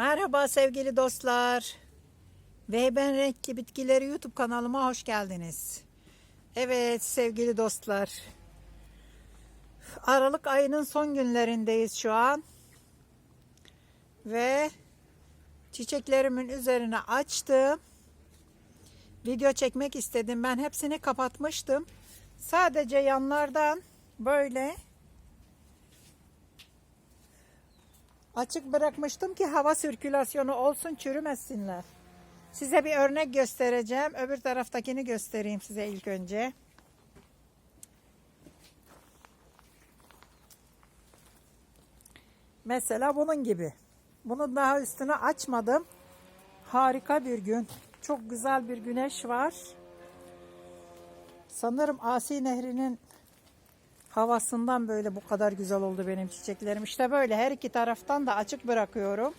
Merhaba sevgili dostlar. Ve ben Renkli Bitkileri YouTube kanalıma hoş geldiniz. Evet sevgili dostlar. Aralık ayının son günlerindeyiz şu an. Ve çiçeklerimin üzerine açtım. Video çekmek istedim. Ben hepsini kapatmıştım. Sadece yanlardan böyle açık bırakmıştım ki hava sirkülasyonu olsun çürümesinler. Size bir örnek göstereceğim. Öbür taraftakini göstereyim size ilk önce. Mesela bunun gibi. Bunu daha üstüne açmadım. Harika bir gün. Çok güzel bir güneş var. Sanırım Asi Nehri'nin havasından böyle bu kadar güzel oldu benim çiçeklerim. İşte böyle her iki taraftan da açık bırakıyorum.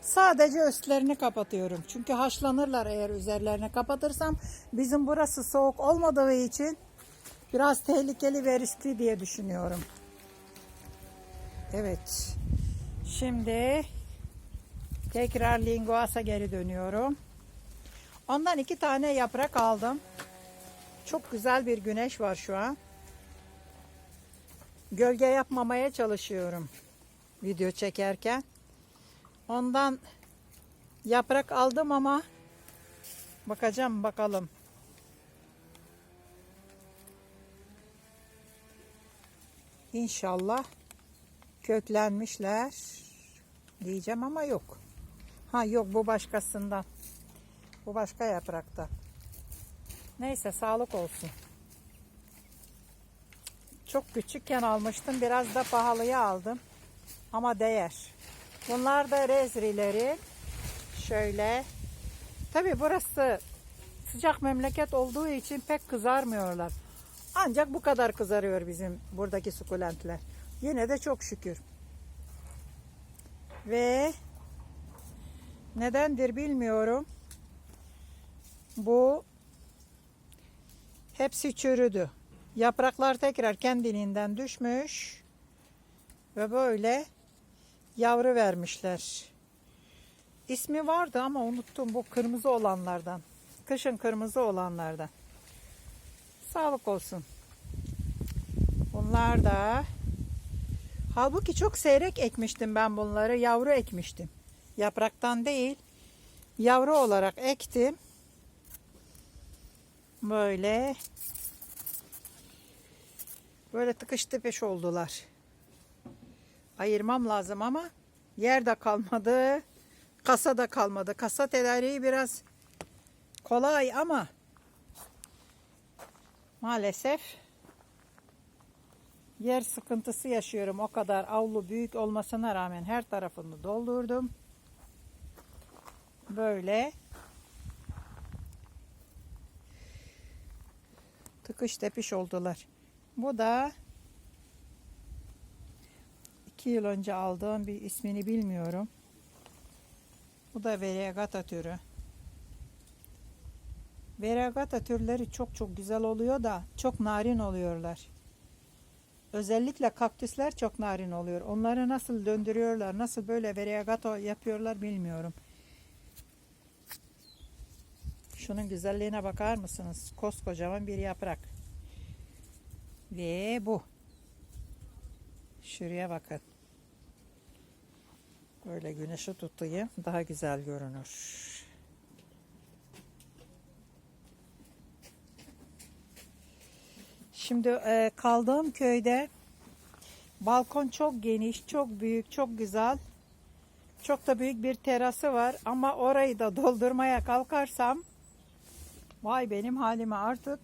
Sadece üstlerini kapatıyorum. Çünkü haşlanırlar eğer üzerlerine kapatırsam. Bizim burası soğuk olmadığı için biraz tehlikeli ve riskli diye düşünüyorum. Evet. Şimdi tekrar linguasa geri dönüyorum. Ondan iki tane yaprak aldım. Çok güzel bir güneş var şu an. Gölge yapmamaya çalışıyorum video çekerken. Ondan yaprak aldım ama bakacağım bakalım. İnşallah köklenmişler diyeceğim ama yok. Ha yok bu başkasından. Bu başka yaprakta. Neyse sağlık olsun. Çok küçükken almıştım. Biraz da pahalıya aldım. Ama değer. Bunlar da rezrileri. Şöyle. Tabi burası sıcak memleket olduğu için pek kızarmıyorlar. Ancak bu kadar kızarıyor bizim buradaki sukulentler. Yine de çok şükür. Ve nedendir bilmiyorum. Bu hepsi çürüdü. Yapraklar tekrar kendiliğinden düşmüş ve böyle yavru vermişler. İsmi vardı ama unuttum bu kırmızı olanlardan. Kışın kırmızı olanlardan. Sağlık olsun. Bunlar da halbuki çok seyrek ekmiştim ben bunları. Yavru ekmiştim. Yapraktan değil. Yavru olarak ektim. Böyle böyle tıkış tıkış oldular. Ayırmam lazım ama yer de kalmadı. Kasa da kalmadı. Kasa tedariği biraz kolay ama maalesef yer sıkıntısı yaşıyorum. O kadar avlu büyük olmasına rağmen her tarafını doldurdum. Böyle tıkış tepiş oldular. Bu da iki yıl önce aldığım bir ismini bilmiyorum. Bu da Variegata türü. Variegata türleri çok çok güzel oluyor da çok narin oluyorlar. Özellikle kaktüsler çok narin oluyor. Onları nasıl döndürüyorlar, nasıl böyle Variegata yapıyorlar bilmiyorum. Şunun güzelliğine bakar mısınız? Koskocaman bir yaprak. Ve bu. Şuraya bakın. Böyle güneşi tutayım. Daha güzel görünür. Şimdi e, kaldığım köyde balkon çok geniş, çok büyük, çok güzel. Çok da büyük bir terası var ama orayı da doldurmaya kalkarsam vay benim halime artık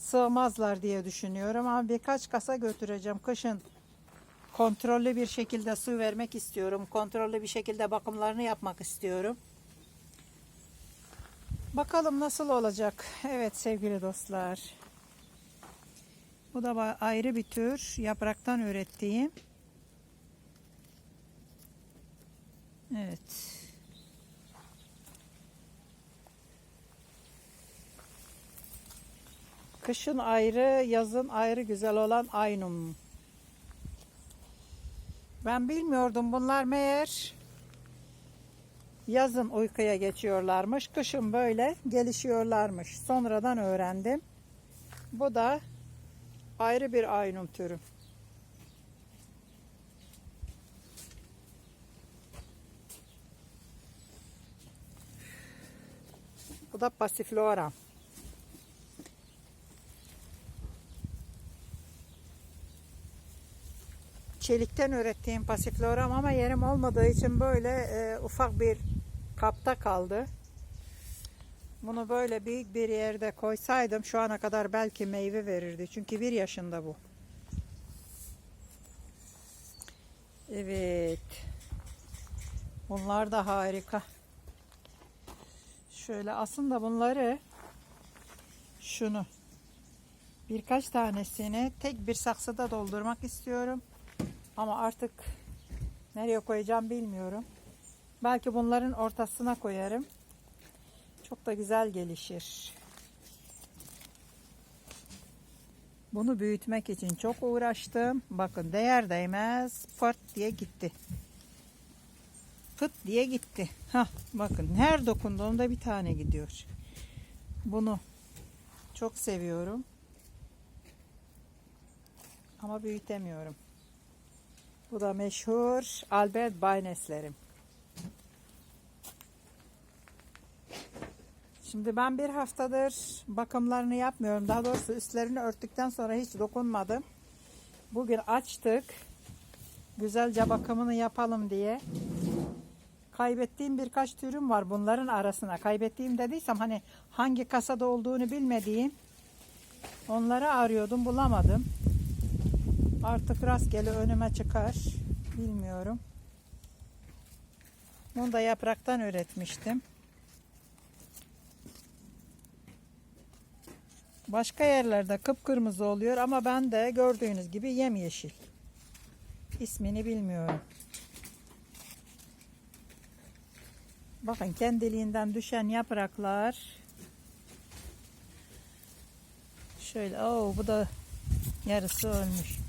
sığmazlar diye düşünüyorum ama birkaç kasa götüreceğim. Kışın kontrollü bir şekilde su vermek istiyorum. Kontrollü bir şekilde bakımlarını yapmak istiyorum. Bakalım nasıl olacak? Evet sevgili dostlar. Bu da ayrı bir tür. Yapraktan ürettiğim. Evet Kışın ayrı, yazın ayrı güzel olan aynum. Ben bilmiyordum bunlar meğer yazın uykuya geçiyorlarmış. Kışın böyle gelişiyorlarmış. Sonradan öğrendim. Bu da ayrı bir aynum türü. Bu da Passiflora. Çelikten ürettiğim pasifloram ama yerim olmadığı için böyle e, ufak bir kapta kaldı. Bunu böyle büyük bir yerde koysaydım şu ana kadar belki meyve verirdi. Çünkü bir yaşında bu. Evet. Bunlar da harika. Şöyle aslında bunları şunu birkaç tanesini tek bir saksıda doldurmak istiyorum. Ama artık nereye koyacağım bilmiyorum. Belki bunların ortasına koyarım. Çok da güzel gelişir. Bunu büyütmek için çok uğraştım. Bakın değer değmez fırt diye gitti. Fıt diye gitti. Hah, bakın her dokunduğumda bir tane gidiyor. Bunu çok seviyorum. Ama büyütemiyorum. Bu da meşhur Albert Bayneslerim. Şimdi ben bir haftadır bakımlarını yapmıyorum. Daha doğrusu üstlerini örttükten sonra hiç dokunmadım. Bugün açtık. Güzelce bakımını yapalım diye. Kaybettiğim birkaç türüm var bunların arasına. Kaybettiğim dediysem hani hangi kasada olduğunu bilmediğim. Onları arıyordum bulamadım. Artık rastgele önüme çıkar. Bilmiyorum. Bunu da yapraktan üretmiştim. Başka yerlerde kıpkırmızı oluyor ama ben de gördüğünüz gibi yemyeşil. İsmini bilmiyorum. Bakın kendiliğinden düşen yapraklar. Şöyle, oo bu da yarısı ölmüş.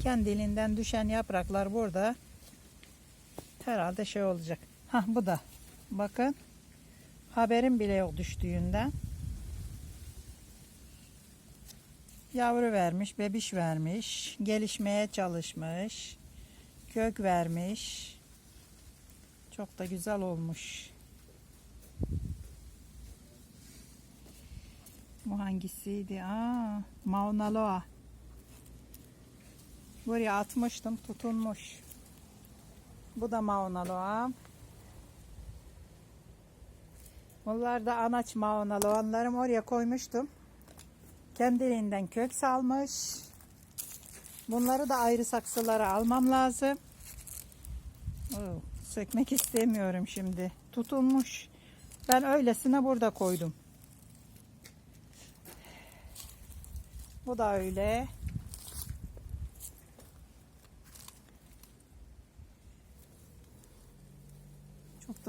Kendiliğinden düşen yapraklar burada. Herhalde şey olacak. Hah bu da. Bakın. Haberim bile yok düştüğünden. Yavru vermiş, bebiş vermiş, gelişmeye çalışmış, kök vermiş. Çok da güzel olmuş. Bu hangisiydi? Aa, Mauna Loa. Buraya atmıştım, tutunmuş. Bu da Mauna Loa. Bunlar da anaç Mauna Loa'larım oraya koymuştum. Kendiliğinden kök salmış. Bunları da ayrı saksılara almam lazım. Oo, sökmek istemiyorum şimdi. Tutulmuş. Ben öylesine burada koydum. Bu da öyle.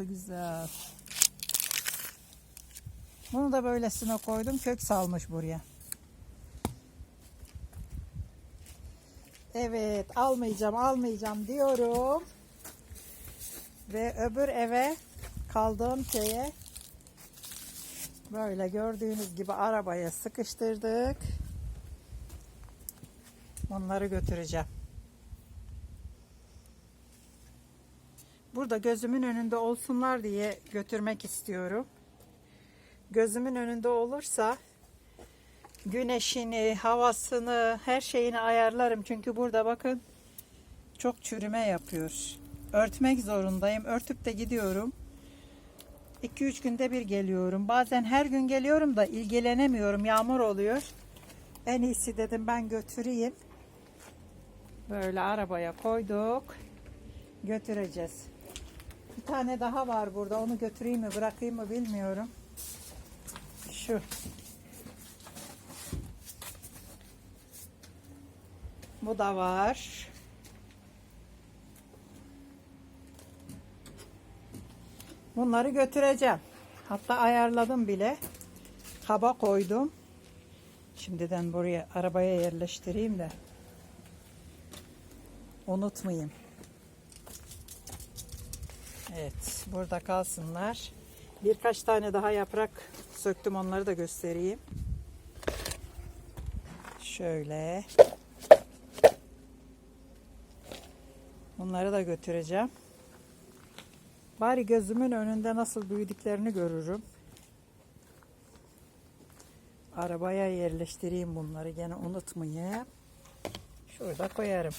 Da güzel. Bunu da böylesine koydum. Kök salmış buraya. Evet almayacağım almayacağım diyorum. Ve öbür eve kaldığım şeye böyle gördüğünüz gibi arabaya sıkıştırdık. Onları götüreceğim. Burada gözümün önünde olsunlar diye götürmek istiyorum. Gözümün önünde olursa güneşini, havasını, her şeyini ayarlarım. Çünkü burada bakın çok çürüme yapıyor. Örtmek zorundayım. Örtüp de gidiyorum. 2-3 günde bir geliyorum. Bazen her gün geliyorum da ilgilenemiyorum. Yağmur oluyor. En iyisi dedim ben götüreyim. Böyle arabaya koyduk. Götüreceğiz. Bir tane daha var burada. Onu götüreyim mi bırakayım mı bilmiyorum. Şu. Bu da var. Bunları götüreceğim. Hatta ayarladım bile. Kaba koydum. Şimdiden buraya arabaya yerleştireyim de unutmayayım. Evet, burada kalsınlar. Birkaç tane daha yaprak söktüm, onları da göstereyim. Şöyle. Bunları da götüreceğim. Bari gözümün önünde nasıl büyüdüklerini görürüm. Arabaya yerleştireyim bunları gene unutmayayım. Şurada koyarım.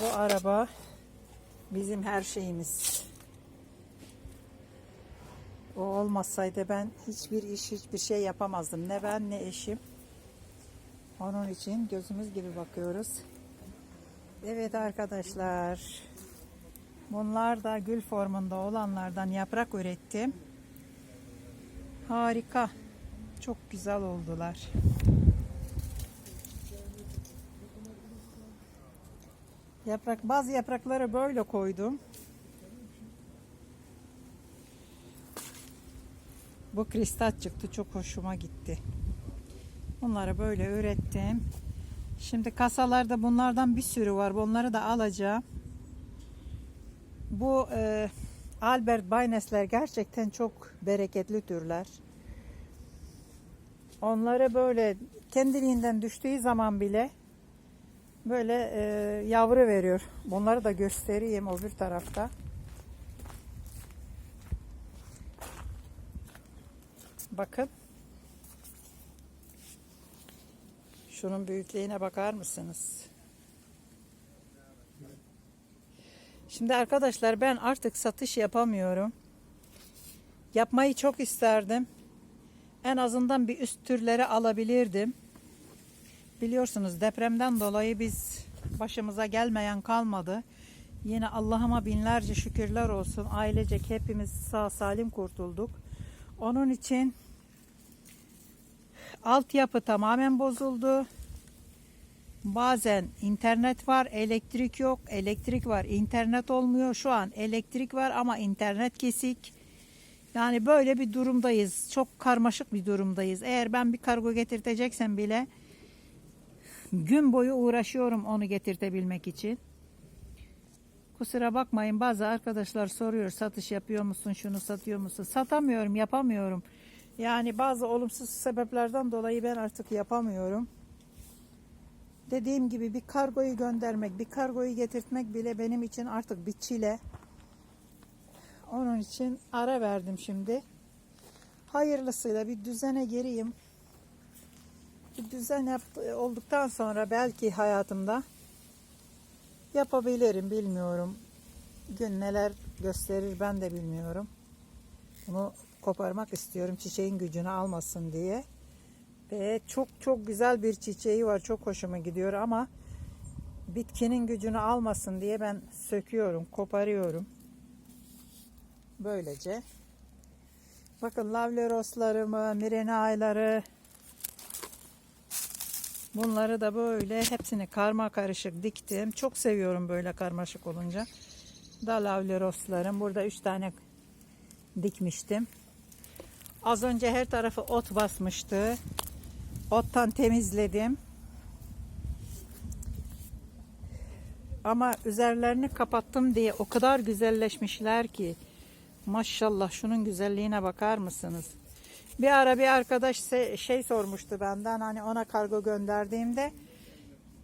Bu araba bizim her şeyimiz. O olmasaydı ben hiçbir iş, hiçbir şey yapamazdım. Ne ben ne eşim. Onun için gözümüz gibi bakıyoruz. Evet arkadaşlar. Bunlar da gül formunda olanlardan yaprak ürettim. Harika. Çok güzel oldular. Yaprak bazı yaprakları böyle koydum. Bu kristal çıktı. Çok hoşuma gitti. Bunları böyle ürettim. Şimdi kasalarda bunlardan bir sürü var. Bunları da alacağım. Bu e, Albert Baynesler gerçekten çok bereketli türler. Onları böyle kendiliğinden düştüğü zaman bile böyle e, yavru veriyor. Bunları da göstereyim öbür tarafta. Bakın. Şunun büyüklüğüne bakar mısınız? Şimdi arkadaşlar ben artık satış yapamıyorum. Yapmayı çok isterdim. En azından bir üst türleri alabilirdim. Biliyorsunuz depremden dolayı biz başımıza gelmeyen kalmadı. Yine Allah'ıma binlerce şükürler olsun. Ailecek hepimiz sağ salim kurtulduk. Onun için altyapı tamamen bozuldu. Bazen internet var, elektrik yok. Elektrik var, internet olmuyor. Şu an elektrik var ama internet kesik. Yani böyle bir durumdayız. Çok karmaşık bir durumdayız. Eğer ben bir kargo getirteceksem bile gün boyu uğraşıyorum onu getirtebilmek için. Kusura bakmayın bazı arkadaşlar soruyor satış yapıyor musun şunu satıyor musun? Satamıyorum yapamıyorum. Yani bazı olumsuz sebeplerden dolayı ben artık yapamıyorum. Dediğim gibi bir kargoyu göndermek, bir kargoyu getirtmek bile benim için artık bir çile. Onun için ara verdim şimdi. Hayırlısıyla bir düzene gireyim. Düzen yaptı, olduktan sonra belki hayatımda yapabilirim bilmiyorum. Gün neler gösterir ben de bilmiyorum. Bunu koparmak istiyorum çiçeğin gücünü almasın diye. Ve çok çok güzel bir çiçeği var. Çok hoşuma gidiyor ama bitkinin gücünü almasın diye ben söküyorum, koparıyorum. Böylece. Bakın lavleroslarımı, mirenayları bunları da böyle hepsini karma karışık diktim. Çok seviyorum böyle karmaşık olunca. Da lavleroslarım. Burada üç tane dikmiştim. Az önce her tarafı ot basmıştı. Ottan temizledim. Ama üzerlerini kapattım diye o kadar güzelleşmişler ki. Maşallah şunun güzelliğine bakar mısınız? Bir ara bir arkadaş şey sormuştu benden hani ona kargo gönderdiğimde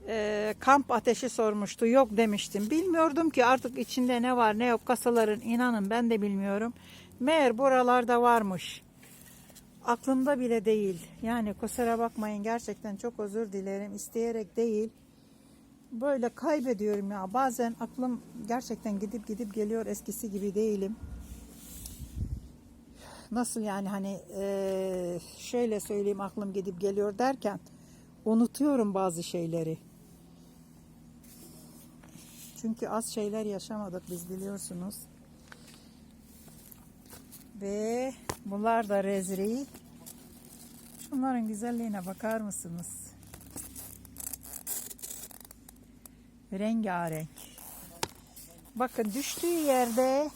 e, kamp ateşi sormuştu. Yok demiştim. Bilmiyordum ki artık içinde ne var ne yok kasaların inanın ben de bilmiyorum. Meğer buralarda varmış. Aklımda bile değil. Yani kusura bakmayın gerçekten çok özür dilerim. İsteyerek değil. Böyle kaybediyorum ya. Bazen aklım gerçekten gidip gidip geliyor. Eskisi gibi değilim. Nasıl yani hani e, şöyle söyleyeyim aklım gidip geliyor derken unutuyorum bazı şeyleri. Çünkü az şeyler yaşamadık biz biliyorsunuz. Ve bunlar da rezri. Şunların güzelliğine bakar mısınız? Rengarenk. Bakın düştüğü yerde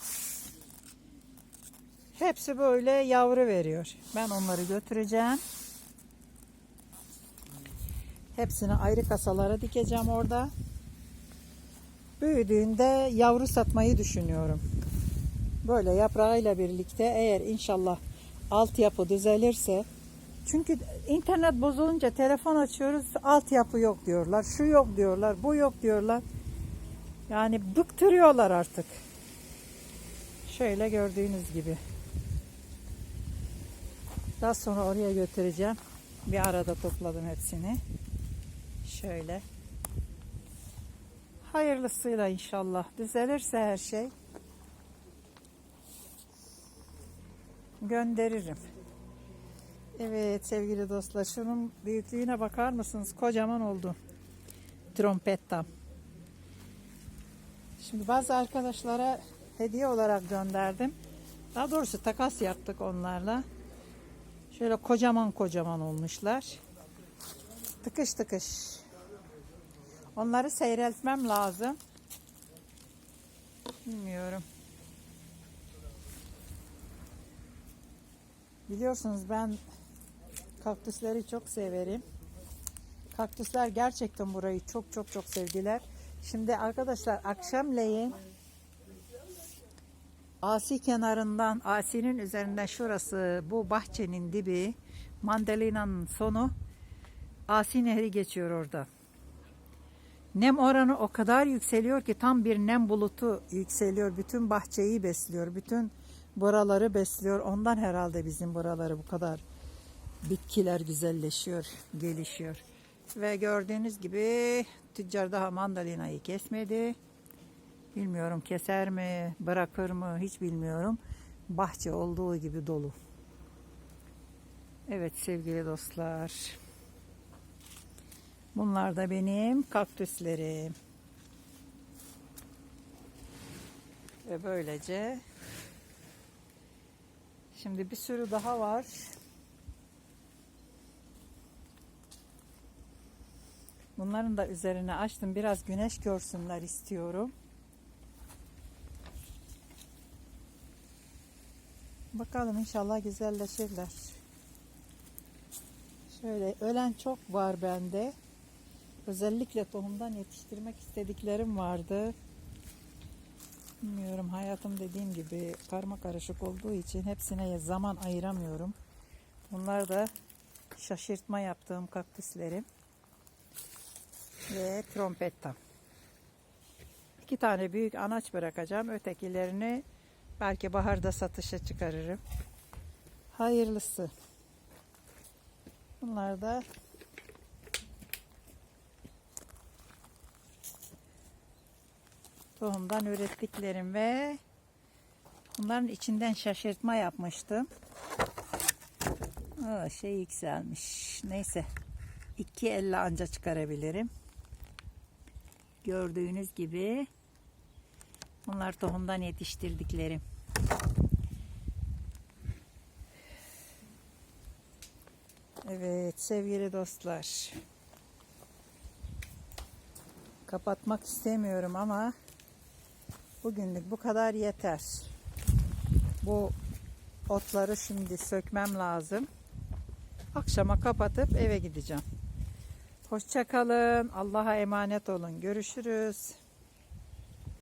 hepsi böyle yavru veriyor. Ben onları götüreceğim. Hepsini ayrı kasalara dikeceğim orada. Büyüdüğünde yavru satmayı düşünüyorum. Böyle yaprağıyla birlikte eğer inşallah altyapı düzelirse çünkü internet bozulunca telefon açıyoruz altyapı yok diyorlar. Şu yok diyorlar, bu yok diyorlar. Yani bıktırıyorlar artık. Şöyle gördüğünüz gibi. Daha sonra oraya götüreceğim. Bir arada topladım hepsini. Şöyle. Hayırlısıyla inşallah düzelirse her şey gönderirim. Evet sevgili dostlar şunun büyüklüğüne bakar mısınız? Kocaman oldu. Trompettam. Şimdi bazı arkadaşlara hediye olarak gönderdim. Daha doğrusu takas yaptık onlarla. Şöyle kocaman kocaman olmuşlar. Tıkış tıkış. Onları seyreltmem lazım. Bilmiyorum. Biliyorsunuz ben kaktüsleri çok severim. Kaktüsler gerçekten burayı çok çok çok sevdiler. Şimdi arkadaşlar akşamleyin Asi kenarından, Asi'nin üzerinden şurası bu bahçenin dibi, Mandalina'nın sonu Asi Nehri geçiyor orada. Nem oranı o kadar yükseliyor ki tam bir nem bulutu yükseliyor. Bütün bahçeyi besliyor. Bütün buraları besliyor. Ondan herhalde bizim buraları bu kadar bitkiler güzelleşiyor, gelişiyor. Ve gördüğünüz gibi tüccar daha mandalinayı kesmedi. Bilmiyorum keser mi, bırakır mı hiç bilmiyorum. Bahçe olduğu gibi dolu. Evet sevgili dostlar. Bunlar da benim kaktüslerim. Ve böylece şimdi bir sürü daha var. Bunların da üzerine açtım. Biraz güneş görsünler istiyorum. Bakalım inşallah güzelleşirler. Şöyle ölen çok var bende. Özellikle tohumdan yetiştirmek istediklerim vardı. Bilmiyorum hayatım dediğim gibi karma karışık olduğu için hepsine zaman ayıramıyorum. Bunlar da şaşırtma yaptığım kaktüslerim. Ve trompetta. İki tane büyük anaç bırakacağım. Ötekilerini belki baharda satışa çıkarırım. Hayırlısı. Bunlar da tohumdan ürettiklerim ve bunların içinden şaşırtma yapmıştım. Aa, şey yükselmiş. Neyse. iki elle anca çıkarabilirim. Gördüğünüz gibi bunlar tohumdan yetiştirdiklerim. Evet sevgili dostlar. Kapatmak istemiyorum ama bugünlük bu kadar yeter. Bu otları şimdi sökmem lazım. Akşama kapatıp eve gideceğim. Hoşçakalın. Allah'a emanet olun. Görüşürüz.